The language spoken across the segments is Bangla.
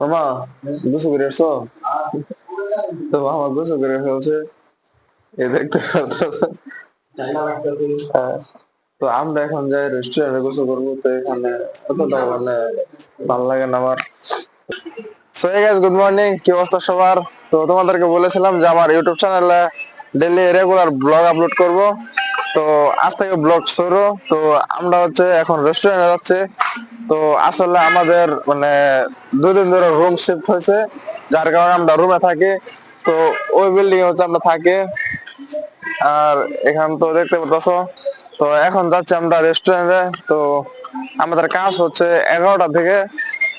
মামা, গোসল করে আসছো? তো মামা গোসল করে ফেলছে এ দেখতে পারতেছে হ্যাঁ। তো আমরা এখন যাই রেস্টুরেন্টে গোসল করব। তো এখানে অতটা মানে ভালো লাগে না আমার। সো গাইস গুড মর্নিং কি অবস্থা সবার? তো তোমাদেরকে বলেছিলাম যে আমার ইউটিউব চ্যানেলে ডেইলি রেগুলার ব্লগ আপলোড করব। তো আজ থেকে ব্লগ শুরু। তো আমরা হচ্ছে এখন রেস্টুরেন্টে যাচ্ছি। তো আসলে আমাদের মানে দুদিন ধরে রুম শিফট হয়েছে যার কারণে আমরা রুমে থাকি। তো ওই বিল্ডিং হচ্ছে আমরা থাকি। আর এখান তো দেখতে পাচ্ছ তো এখন যাচ্ছি আমরা রেস্টুরেন্টে তো আমাদের কাজ হচ্ছে এগারোটা থেকে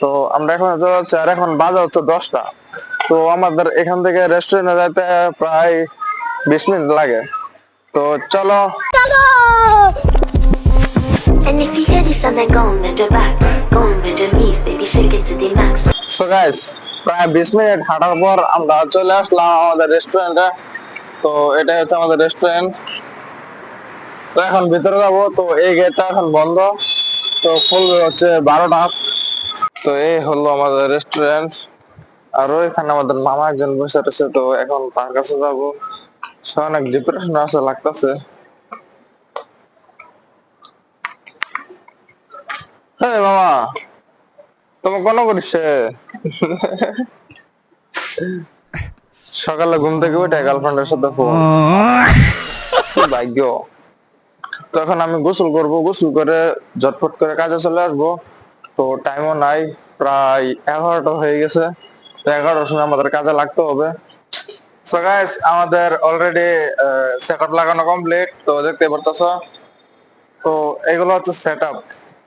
তো আমরা এখন চলে যাচ্ছি আর এখন বাজে হচ্ছে দশটা। তো আমাদের এখান থেকে রেস্টুরেন্টে যাইতে প্রায় বিশ মিনিট লাগে। তো চলো। সো গাইস প্রায় বিশ মিনিট হাঁটার পর আমরা চলে আসলাম আমাদের রেস্টুরেন্টে তো এটাই হচ্ছে আমাদের রেস্টুরেন্ট তো এখন ভিতরে যাব, তো এই গেটটা এখন বন্ধ। তো খুলবে হচ্ছে বারোটা। তো এই হলো আমাদের রেস্টুরেন্ট আর এখানে আমাদের মামা একজন বসে রয়েছে, তো এখন তার কাছে যাব। সে অনেক ডিপ্রেশন আছে, লাগতেছে। হ্যাঁ তোমার কোনো সকালে ঘুম থেকে উঠে গার্লফ্রেন্ডের সাথে ফোন ভাগ্য। তখন আমি গোসল করব, গোসল করে ঝটফট করে কাজে চলে আসব। তো টাইমও নাই, প্রায় এগারোটা হয়ে গেছে। এগারোটার সময় আমাদের কাজে লাগতে হবে। সো গাইস আমাদের অলরেডি সেটআপ লাগানো কমপ্লিট তো দেখতে পারতেছ। তো এগুলো হচ্ছে সেটআপ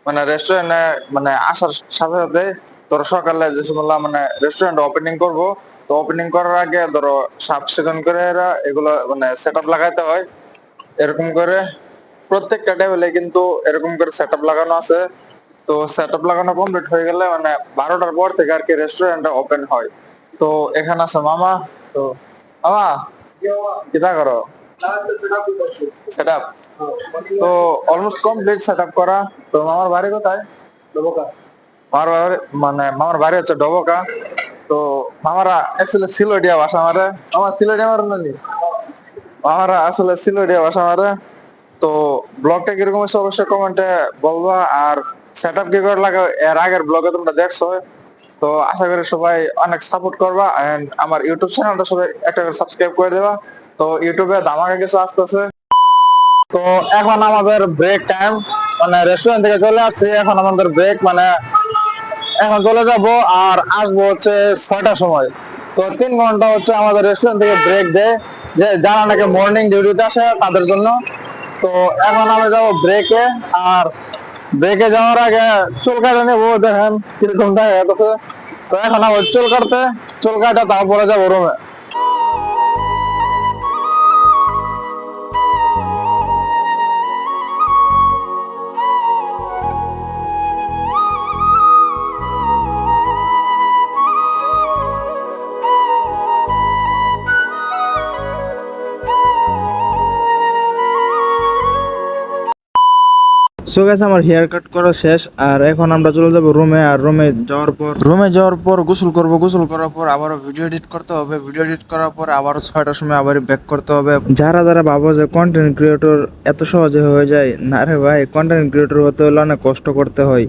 মানে রেস্টুরেন্টে মানে আসার সাথে সাথে ধরো সকালে যে সময় মানে রেস্টুরেন্ট ওপেনিং করব, তো ওপেনিং করার আগে ধরো সাব সেকন্ড করে এরা এগুলো মানে সেটআপ লাগাইতে হয়। এরকম করে প্রত্যেকটা টেবিলে কিন্তু এরকম করে সেটআপ লাগানো আছে। তো সেটআপ লাগানো কমপ্লিট হয়ে গেলে মানে বারোটার পর থেকে আর কি রেস্টুরেন্টটা ওপেন হয়। তো এখানে আছে মামা, তো মামা কিতা করো তো অলমোস্ট কমপ্লিট সেটআপ করা। তো মামার বাড়ি কোথায়? ডবকা। মানে বাড়ি হচ্ছে ডবকা। তো অ্যাকচুয়ালি সিলোডিয়া মারে। আমার সিলোডিয়া মারে আসলে সিলোডিয়া মারে। তো ব্লগটা কীরকম হচ্ছে অবশ্যই কমেন্টে বলবা। আর সেটআপ কি করে লাগে, এর আগের ব্লগে তোমরা দেখছ। তো আশা করি সবাই অনেক সাপোর্ট করবা। এন্ড আমার ইউটিউব চ্যানেলটা সবাই একটা করে সাবস্ক্রাইব করে দেবা। তো ইউটিউবে ধামাকা কিছু আসতেছে। তো এখন আমাদের ব্রেক টাইম মানে রেস্টুরেন্ট থেকে চলে আসছি, এখন আমাদের ব্রেক মানে এখন চলে যাব আর আসব হচ্ছে ছয়টার সময়। তো তিন ঘণ্টা হচ্ছে আমাদের রেস্টুরেন্ট থেকে ব্রেক দেয় যে যারা নাকি মর্নিং ডিউটিতে আসে তাদের জন্য। তো এখন আমি যাব ব্রেকে আর ব্রেকে যাওয়ার আগে চুল কাটে নেব, দেখেন কীরকম দেখা যাচ্ছে তো এখন আবার চুল কাটতে, চুল কাটা তারপরে যাব রুমে সো গেছে আমার হেয়ার কাট করা শেষ আর এখন আমরা চলে যাব রুমে আর রুমে যাওয়ার পর রুমে যাওয়ার পর গোসল করব গোসল করার পর আবারও ভিডিও এডিট করতে হবে ভিডিও এডিট করার পর আবার ছয়টার সময় আবার ব্যাক করতে হবে। যারা যারা ভাবো যে কন্টেন্ট ক্রিয়েটর এত সহজে হয়ে যায় না রে ভাই কন্টেন্ট ক্রিয়েটর হতে হলে অনেক কষ্ট করতে হয়।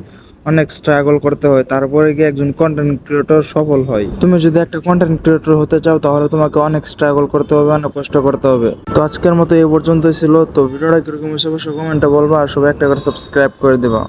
অনেক স্ট্রাগল করতে হয়, তারপরে গিয়ে একজন কন্টেন্ট ক্রিয়েটর সফল হয়। তুমি যদি একটা কন্টেন্ট ক্রিয়েটর হতে চাও, তাহলে তোমাকে অনেক স্ট্রাগল করতে হবে, অনেক কষ্ট করতে হবে। তো আজকের মতো এই পর্যন্তই ছিল। তো ভিডিওটা কীরকম হিসেবে কমেন্টে বলবা, আর সবাই একটা করে সাবস্ক্রাইব করে দেবা।